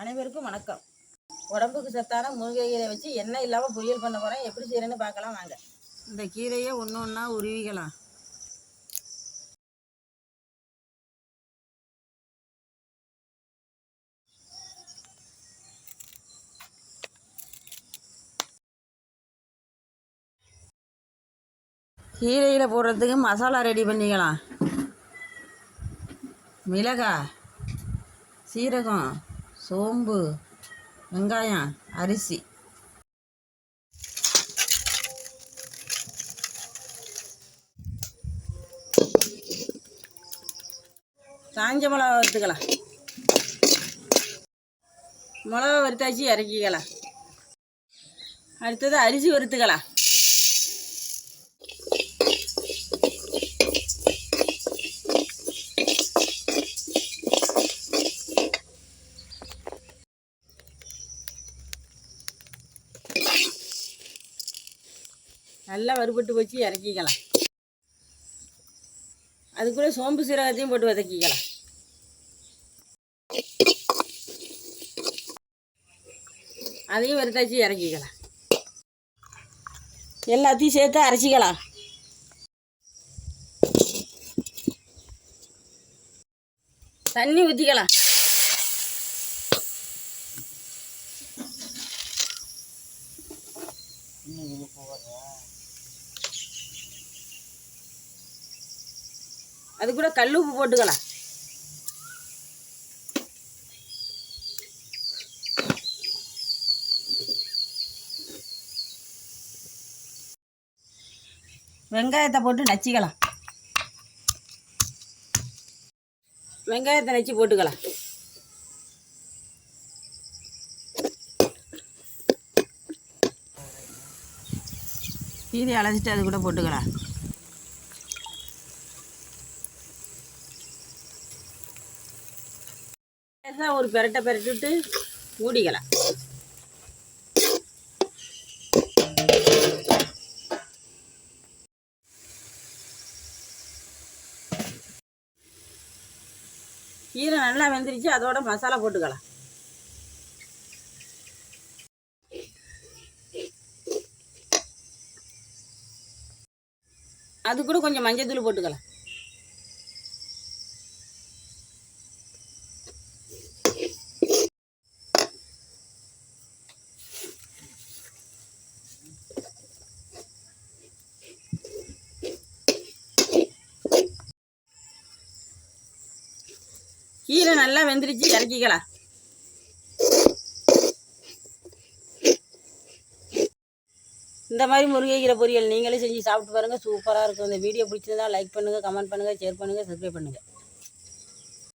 அனைவருக்கும் வணக்கம். உடம்புக்கு சத்தான முருங்கை கீரை வச்சு எண்ணெய் இல்லாமல் பொரியல் பண்ண போகிறேன் எப்படி செய்கிறேன்னு பார்க்கலாம் வாங்க. இந்த கீரையை ஒன்று ஒன்றா உருவிக்கலாம். கீரையில் போடுறதுக்கு மசாலா ரெடி பண்ணிக்கலாம். மிளகாய் சீரகம் சோம்பு வெங்காயம் அரிசி. காஞ்ச மிளகா வறுத்துக்கலாம் மிளகா வறுத்தாச்சு இறக்கிக்கலாம் அடுத்தது அரிசி வறுத்துக்கலாம் நல்லா வறுபட்டு வச்சு இறக்கிக்கலாம். அதுக்குள்ளே சோம்பு சீரகத்தையும் போட்டு வதக்கிக்கலாம். அதையும் வறுத்தாச்சு இறக்கிக்கலாம். எல்லாத்தையும் சேர்த்து அரைச்சிக்கலாம். தண்ணி ஊற்றிக்கலாம் அது கூட கல் உப்பு போட்டுக்கலாம். வெங்காயத்தை போட்டு நச்சிக்கலாம். வெங்காயத்தை நச்சு போட்டுக்கலாம். மீதி அலசிட்டு அது கூட போட்டுக்கலாம். லேசாக ஒரு பெரட்டை பெரட்டிட்டு மூடிக்கலாம். கீரை நல்லா வெந்துருச்சு அதோட மசாலா போட்டுக்கலாம். அது கூட கொஞ்சம் மஞ்சள் தூள் போட்டுக்கலாம். கீரை நல்லா வெந்துருச்சு இறக்கிக்கலாம் இந்த மாதிரி முருங்கைக்கீரை பொரியல் நீங்களே செஞ்சு சாப்பிட்டு பாருங்கள் சூப்பராக இருக்கும். இந்த வீடியோ பிடிச்சிருந்தா லைக் பண்ணுங்கள் கமெண்ட் பண்ணுங்கள் ஷேர் பண்ணுங்கள் சப்ஸ்கிரைப் பண்ணுங்கள்